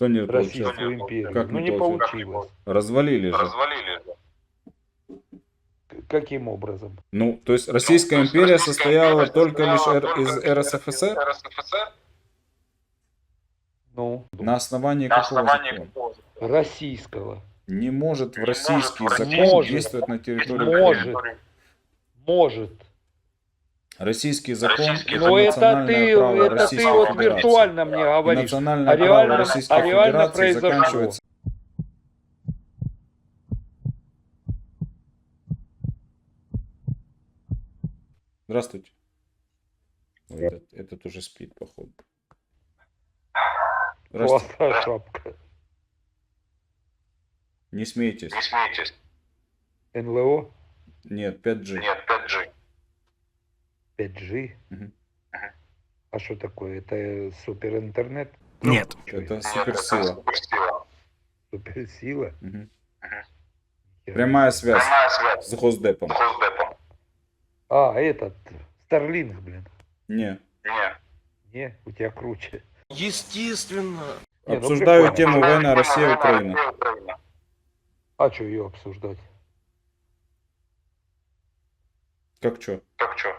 Что не получилось? Российскую империю. Как ну не получилось? получилось. Развалили же. Развалили же. Каким образом? Ну, то есть Российская есть империя Российская состояла империя только лишь только из РСФСР? РСФСР? Ну, На основании На какого основании закона? российского. Не может в российский может закон Российский действовать на территории Может. Может. Российский закон Российский это Но это национальное ты, право это ты вот виртуально мне И говоришь. национальное А право реально- Российской а реально Федерации произошло. заканчивается Здравствуйте. Ой, Этот, этот уже спит, походу. Здравствуйте. Классная шапка. Не смейтесь. Не смейтесь. НЛО Нет, 5G. Нет, 5G. 5G. Мгм. А что такое? Это супер интернет? Нет. Чё Это это суперсила. Суперсила? Хер. Прямая связь Прямая связь с Госдепом. с Госдепом. А, этот, Старлинг, блин. Не. Нет. Не, у тебя круче. Естественно. Не, ну Обсуждаю прикольно. тему Россия-Украина. Россия, Украина. А что ее обсуждать? Как что? Как что?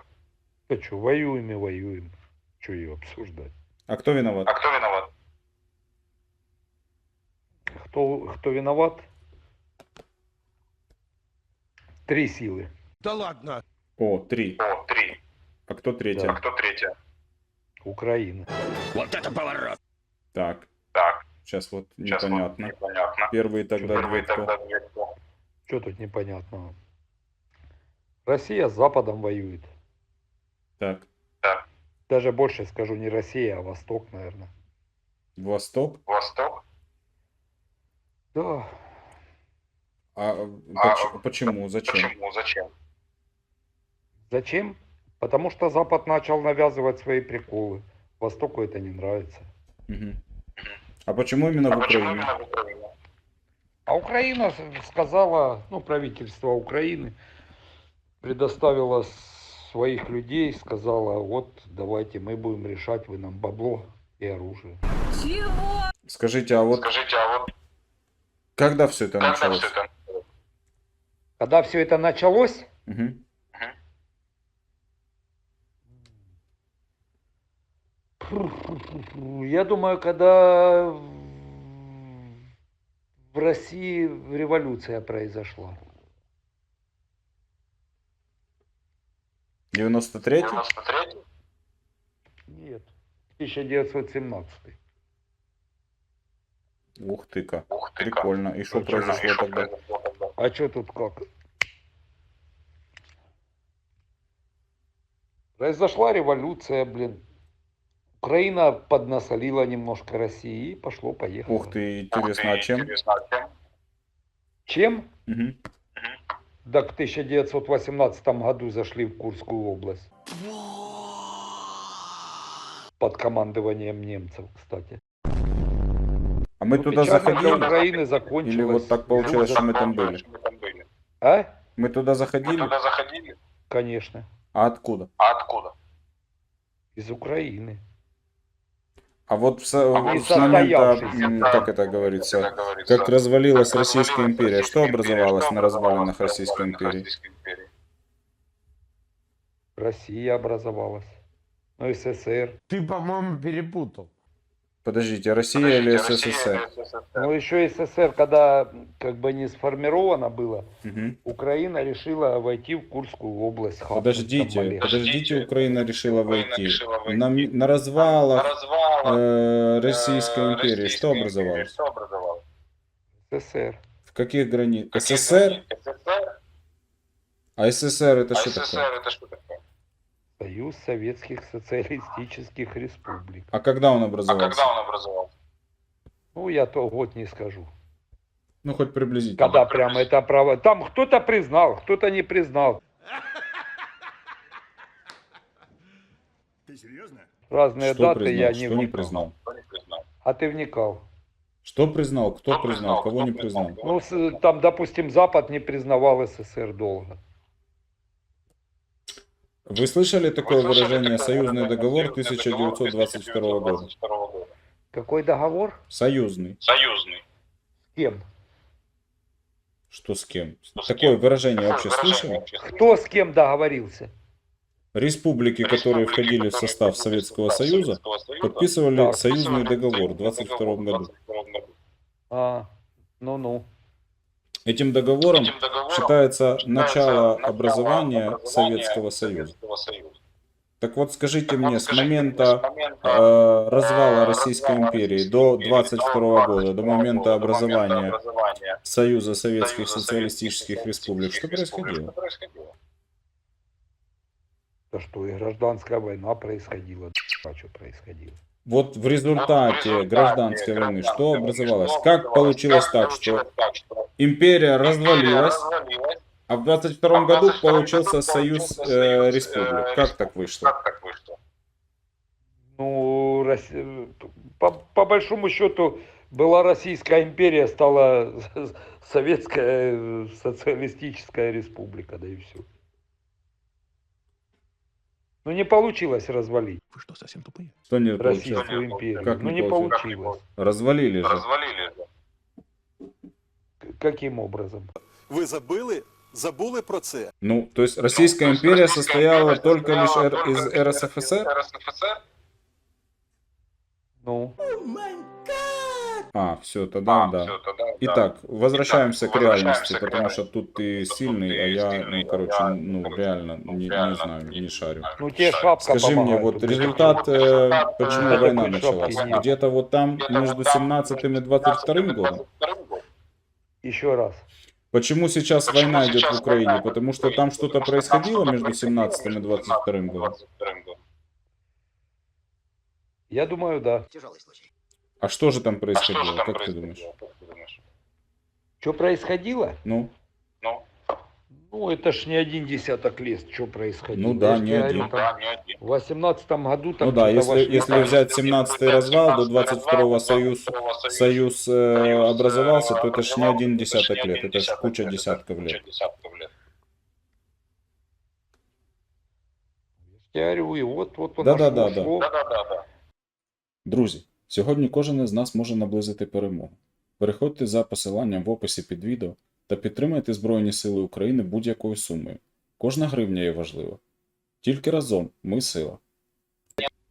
Да что, воюем и воюем. Что ее обсуждать? А кто виноват? А кто виноват? Кто, кто виноват? Три силы. Да ладно. О, три. О, три. А кто третья? А кто третья? Украина. Вот это поворот. Так, Так, сейчас вот сейчас непонятно. вот непонятно. Первые тогда Первый две кто? тогда две кто? Что тут непонятного? Россия с Западом воюет. Так, Даже больше скажу, не Россия, а Восток, наверное. Восток. Восток? Да. А А, поч- почему? Зачем? Почему? Зачем? Зачем? Потому что Запад начал навязывать свои приколы. Востоку это не нравится. Мгм. А почему именно в А почему Украине? именно в Украине? А Украина сказала, ну, правительство Украины предоставило своих людей, сказала, вот, давайте мы будем решать, вы нам бабло и оружие. Скажите, а вот Скажите, а вот когда все это когда началось? все это? Когда все это началось, Мгм. я думаю, когда в России революция произошла. 93-й? 93 Нет, 1917. Ух ты-ка. Ух ты как. Прикольно. И что Прикольно. произошло И что тогда? произошло тогда? А что тут как? Произошла революция, блин. Украина поднасолила немножко России и пошло-поехало. Ух ты, интересно, ты, а чем? Интересно, а чем? Чем? Да в 1918 году зашли в Курскую область. Под командованием немцев, кстати. А мы Ну, туда заходили? Украины закончилось. Или вот так получилось, что мы там были? Мы. А? Мы туда Мы заходили? туда заходили? Конечно. А откуда? А откуда? Из Украины. А вот вот с момента, да. как это говорится, Как говорится, как развалилась как Российская империя, что Российская образовалось Что на развалинах? Российской империи? Россия образовалась. Ну, СССР. Ты, по-моему, перепутал. Подождите, Россия Подождите, или Россия СССР? или СССР? Ну, еще СССР, когда как бы не сформировано было, Мгм. Украина решила войти в Курскую область. хапнуть там Подождите, малец. подождите, Украина решила Украина войти. решила войти. На, на На развалах развалах э, э, Российской империи что образовалось? Что образовалось? СССР. В каких границах? СССР? СССР? А СССР это А что СССР такое? это что такое? Союз Советских Социалистических Республик. А когда он А образовался? когда он образовался? Ну, я то год не скажу. Ну, хоть приблизительно. Когда прямо это право... Там кто-то признал, кто-то не признал. Ты серьезно? Разные Что даты признал, я что не не вникал. не признал? А ты вникал. Что признал, кто Кто признал, признал, кого кто не признал? признал? Ну, там, допустим, Запад не признавал СССР долго. Вы слышали такое Вы слышали выражение такое «Союзный выражение договор «Союзный договор 1922 года»? 1922 года? Какой договор? Союзный. Союзный. С кем? Что с кем? Что с Такое кем? выражение вообще слышали? Кто с кем договорился? Республики, которые входили в состав Советского Союза, подписывали Так. союзный договор в союзный 22 договор в году. 22 году. А, ну-ну. Этим договором Этим договором считается считается начало начало образования образования Советского Союза. Советского Союза. Так вот, скажите Так мне, вот, с скажите момента с момента, э, развала э, Российской развала империи Российской до империи 22 года, до 22 момента года, до образования момента образования Союза Советских Союза Социалистических Советских Республик, что Республик, происходило? Что происходило? Да что, и гражданская война происходила. А что происходило? Вот в результате гражданской войны что образовалось? Как получилось так, что империя развалилась, а в 22 году 22 получился году союз получился э, союз, республик? э, Как республик. так вышло? Как так вышло? Ну, Рос- по, по большому счету, была Российская империя, стала Советская э, Социалистическая Республика, да и все. Ну, не получилось развалить Вы что, совсем тупые? Что не получилось? Российскую империю. Как ну, не получилось? получилось. Развалили же. Розвалили же. Каким образом? Ви забили? Забули про це? Ну, то есть Российская Ну, империя Российская состояла империя только лишь состояла р- только из РСФСР? РСФСР? Ну, А, все, тогда А, да. всё, тогда да. Итак, возвращаемся Итак, к реальности, возвращаемся к потому что реальности, тут ты что сильный, а я, сильный, ну, а короче, я, ну, ну, реально, не, не реально знаю, не- не шарю. ну тебе шапка Скажи мне, помогает. вот тут результат, э, почему э, война началась? Где-то вот там, между вот там, 17 и между 22 17 и годом? 22 годом. Еще раз. Почему сейчас Почему война идет сейчас в Украине? война идет Потому в что Украине? там что-то Потому что там происходило что-то между происходило 17 и между 22 17 и годом? 22 годом. Я думаю, да. А что же там А что же происходило? там Как ты происходило? думаешь? Как ты думаешь? Что происходило? Ну, Ну, Ну, это ж не один десяток лет, что происходило. Ну да, Я ж не тебе один. говорю, ну там да, не один. В восемнадцатом году там ну да, если, вошли если там- взять 17 развал до 22 союз, союз э, образовался, то это ж не один десяток лет, это ж куча десятков лет. Я говорю, и вот, вот оно Да-да-да, шло, да. шло. Да-да-да. Друзі, сьогодні кожен із нас може наблизити перемогу. Переходьте за посиланням в описі під відео та підтримайте Збройні Сили України будь-якою сумою. Кожна гривня є важлива. Тільки разом ми сила.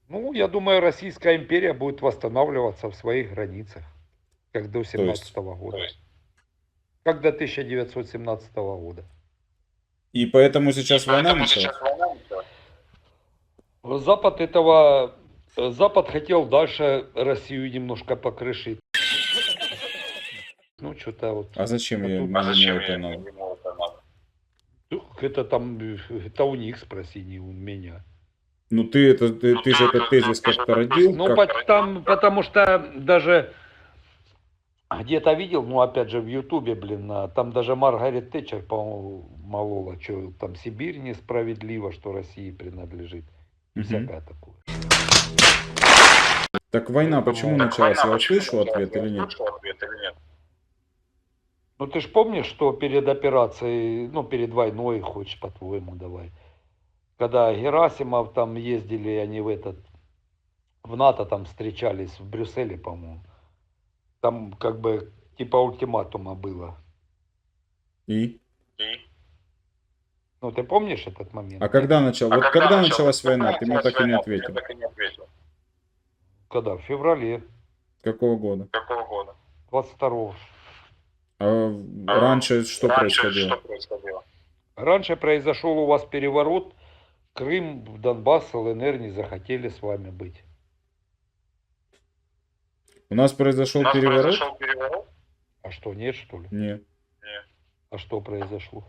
Ну, я думаю, Российская империя будет восстанавливаться в своих границах, как до 17 года. То есть, Как до 1917 года. І поэтому сейчас война поэтому началась? сейчас война началась. Запад этого... Запад хотел дальше Россию немножко покрышить. Ну, что-то вот... А зачем я А тут- А ему зачем это надо? ему это надо? Ну, Это там... Это у них спроси, не у меня. Ну ты это ты, ты же этот тезис как-то родил, Ну, как- по- там, потому что даже где-то видел, ну, опять же, в Ютубе, блин, а, там даже Маргарет Тэтчер, по-моему, молола, что там Сибирь несправедливо, что России принадлежит. Мгм. всякое такое. Так война почему Так началась? Война Я услышу началась? ответ Я или нет? услышал ответ или нет? Ну, ты ж помнишь, что перед операцией, ну, перед войной, хочешь, по-твоему, давай, когда Герасимов там ездили, они в этот, в НАТО там встречались, в Брюсселе, по-моему, там как бы типа ультиматума было. И? И? Ну, ты помнишь этот момент? А когда начал? А Вот когда началась война? Ты мне началась так и не война? Ты ответил. мне так и не ответил. Когда? В феврале Какого года? Какого года? 22 А раньше что Раньше происходило? Что происходило? Раньше произошел у вас переворот. Крым, Донбасс, ЛНР не захотели с вами быть. У нас произошел У нас переворот? произошел переворот? А что, нет, что ли? Нет. А что произошло?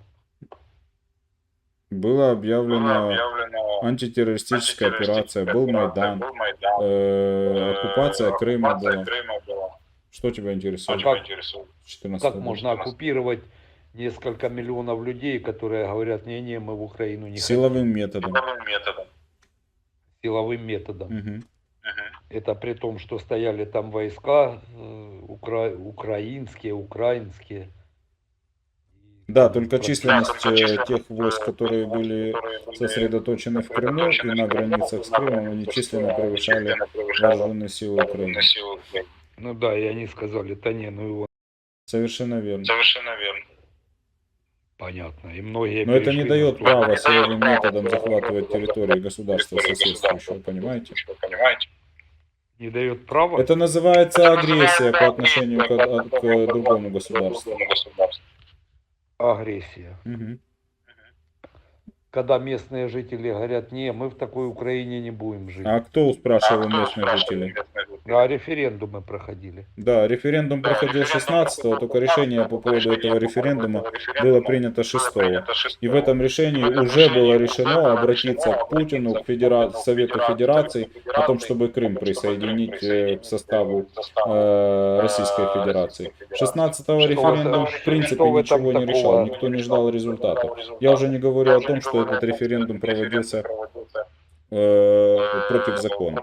Было Было объявлено объявлено антитеррористическая операция, антитеррористическая был операция, Майдан, был Майдан. э, Э, оккупация Крыма оккупация была. Крыма была. Что тебя интересует? тебя как? интересует? в 14 Как можно оккупировать несколько миллионов людей, которые говорят, не-не, мы в Украину не Силовым методом. Силовым методом. хотим. Силовым методом. Мгм. Это при том, что стояли там войска э, укра- украинские, украинские. Да, только Да, численность только э, численность, тех войск, э, которые войск, были которые были сосредоточены в Крыму и на границах с Крымом, они численно превышали вооруженные силы Украины. Ну да, и они сказали, да не, ну его Совершенно верно. Совершенно верно. понятно. И многие Но это не дает права силовым методом захватывать территории государства соседствующего, понимаете? Понимаете? Не дает права? Это называется Это агрессия по отношению к, к другому государству. Агрессия. Мгм. Когда местные жители говорят, не, мы в такой Украине не будем жить. А кто спрашивал А кто местных жителей? А референдумы проходили. Да, референдум проходил 16-го, только решение по поводу этого референдума было принято 6-го. И в этом решении уже было решено обратиться к Путину, к Федера- Совету Федерации, о том, чтобы Крым присоединить э, к составу э, Российской Федерации. 16-го референдум в принципе ничего не решал, никто не ждал результатов. Я уже не говорю о том, что этот референдум проводился э, против закона.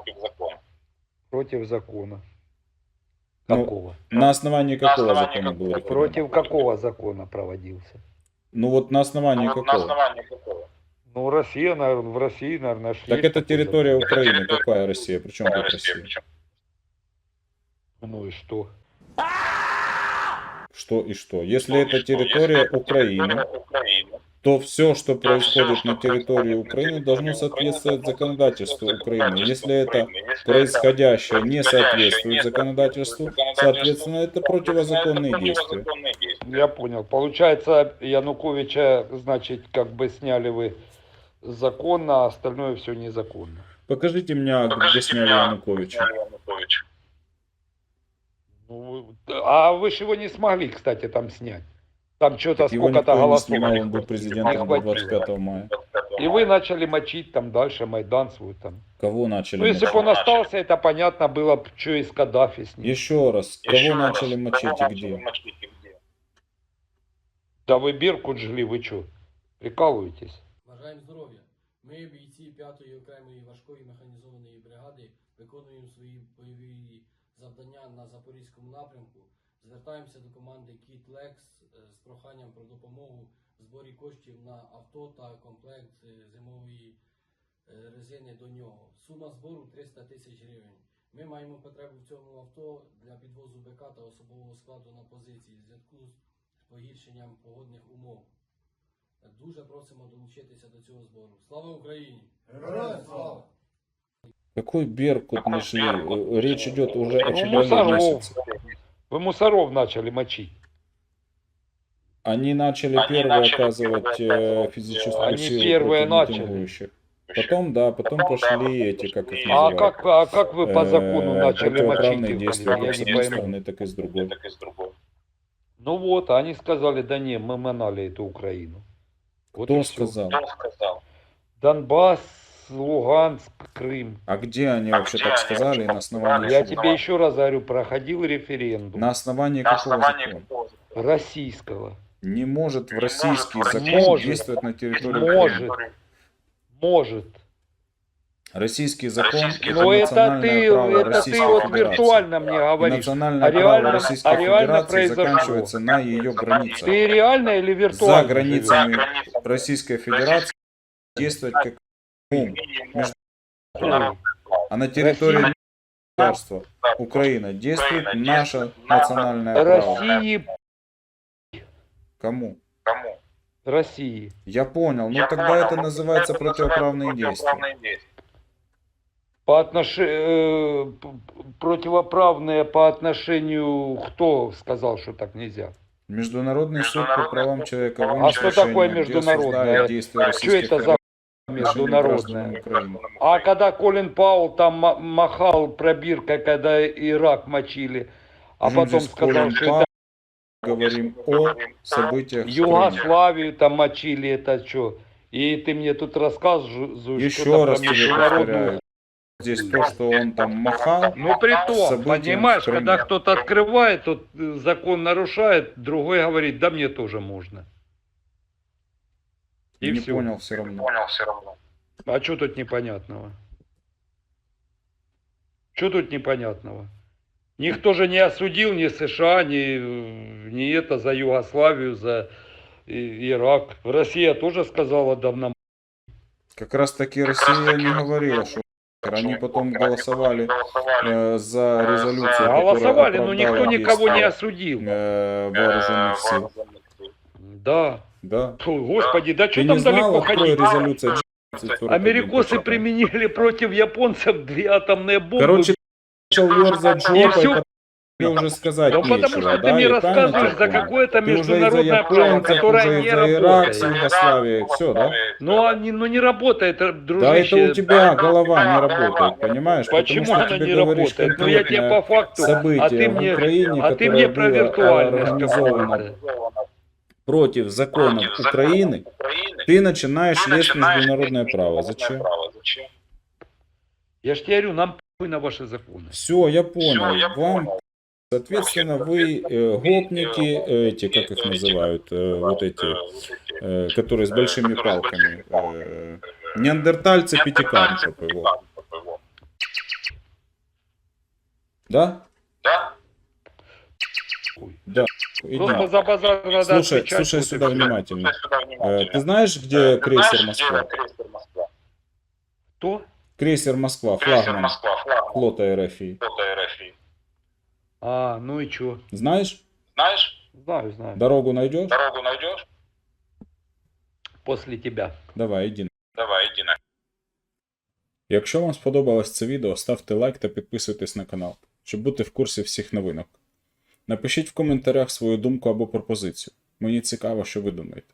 Против закона. Ну, Какого? На основании какого основании закона был какого? референдум? Против какого закона проводился? Ну вот на основании На какого? основании какого? Ну, Россия, наверное, в России, наверное, Так есть это территория закон. Украины. территория Какая Россия? Причем тут Россия, причем Ну и что? Что и что? Если это территория Если это Украины, территория Украины, то все, что то происходит на территории Украины, должно соответствовать законодательству Украины. Если это происходящее не соответствует законодательству, соответственно, это противозаконные действия. Я понял. Получается, Януковича, значит, как бы сняли вы законно, а остальное все незаконно. Покажите мне, где Януковича. Сняли Януковича. Ну, а вы же его не смогли, кстати, там снять Там что-то Так его сколько-то никто не голосов. снимал, он был не президентом до хватило. 25 мая. 25 И вы начали мочить там дальше Майдан свой там. Кого начали Ну, если бы мочить? он остался, это понятно было, б, что из Каддафи с ним. Еще раз, Еще кого раз, начали кого мочить и начали где? мочить и где? Да вы Беркут жгли, вы что, прикалываетесь? Бажаємо здоров'я. Ми, бійці 5-ї окремої важкої механізованої бригади, виконуємо свої бойові завдання на Запорізькому напрямку. Звертаємося до команди Кіт Лекс е, з проханням про допомогу в зборі коштів на авто та комплект е, зимової е, резини до нього. Сума збору 300 тисяч гривень. Ми маємо потребу в цьому авто для підвозу БК та особового складу на позиції в зв'язку з погіршенням погодних умов. Дуже просимо долучитися до цього збору. Слава Україні! Героям слава! Какой Беркут нашли? Э, Речь идет уже о феврале месяце. Вы мусоров начали мочить. Они начали Они первые начали оказывать э, физическую Они силу первые против начали. Потом, да, потом Потом, да, пошли потом эти, как их пошли- А называют, как, а как вы по закону э, начали мочить действия как Я с не одной пойму. стороны, так и с другой. Так и с другой. Ну вот, а они сказали, да не, мы манали эту Украину. Вот Кто сказал? Кто сказал? Донбасс, Луганск, Крым. А где они А вообще где так они сказали на основании? Я чего? тебе еще раз говорю, проходил референдум На основании На какого основании закона? какого? российского. Не может в российский может закон Может. действовать на территории Может. Украины. Может. Российский закон Российский это Но это ты, право это ты вот Федерации. виртуально мне И говоришь. национальное А реально- право Российской а реально Федерации произошло. заканчивается на ее границах. Ты реально или виртуально? За границами За границами Российской Федерации действовать как а на территории государства Украина действует наше национальное право. России, Кому? Кому? России. Я понял, но Я тогда понял, это называется противоправные действия. По отношению, противоправные по отношению, кто сказал, что так нельзя? Международный суд по правам человека. А что такое международное? Что это за Украины. А когда Колин Паул там ма- махал пробиркой, когда Ирак мочили, а Причем потом здесь сказал, что это Говорим о событиях. Югославию там мочили, это что? И ты мне тут рассказываешь Еще раз тебе международную... Здесь то, что он там махал, Ну при том, понимаешь, когда кто-то открывает, тот закон нарушает, другой говорит, да мне тоже можно. И не все. понял все равно. Понял все равно. А что тут непонятного? Что тут непонятного? Никто же не осудил ни США, ни, э, ни это за Югославию, за Ирак. Россия тоже сказала давно. Как раз таки Россия не говорила, что они потом голосовали э, за резолюцию, которая Голосовали, но никто никого не осудил. э, вооруженных сил. Да. Да. Фу, Господи, да Ты что не там знал, далеко открой ходить? резолюция 1441, Америкосы применили против японцев две атомные бомбы. Короче, начал ерзать жопой, всё. тебе уже сказать Ну, потому нечего, что да, ты мне и рассказываешь за какое-то Ты международное право, которое не из-за Ирак, работает. Все, да? Но, они, ну не работает, э, Да дружище. это у тебя голова не работает, понимаешь? Почему Потому она не работает? Ну я тебе по факту, а ты мне, а ты мне про виртуальность организовано какую-то. против законов Украины, ты начинаешь лезть в международное право. Зачем? Зачем? Я ж тебе говорю, нам на ваши законы. Все, я понял. я Вам, понял. соответственно, вы э, гопники, э, эти, как их называют, э, вот эти, э, которые с большими палками, э, неандертальцы, пятикантропы, вот. Да? Да? Да. Просто Иди. за базар надо Слушай, отвечать, слушай вот и сюда всё. внимательно. Сюда Э, внимательно. Ты знаешь, Э, где ты крейсер знаешь, Москва? где крейсер Москва? Кто? Крейсер Москва, Крейсер флагман Москва, флагман флота РФИ. флота РФ. А, ну и чё? Знаешь? Знаешь, Знаю, знаю. Дорогу найдешь? дорогу найдешь? После тебя. Давай, іди. Давай, иди на. Якщо вам сподобалось це відео, ставте лайк та підписуйтесь на канал, щоб бути в курсі всіх новинок. Напишіть в коментарях свою думку або пропозицію. Мені цікаво, що ви думаєте.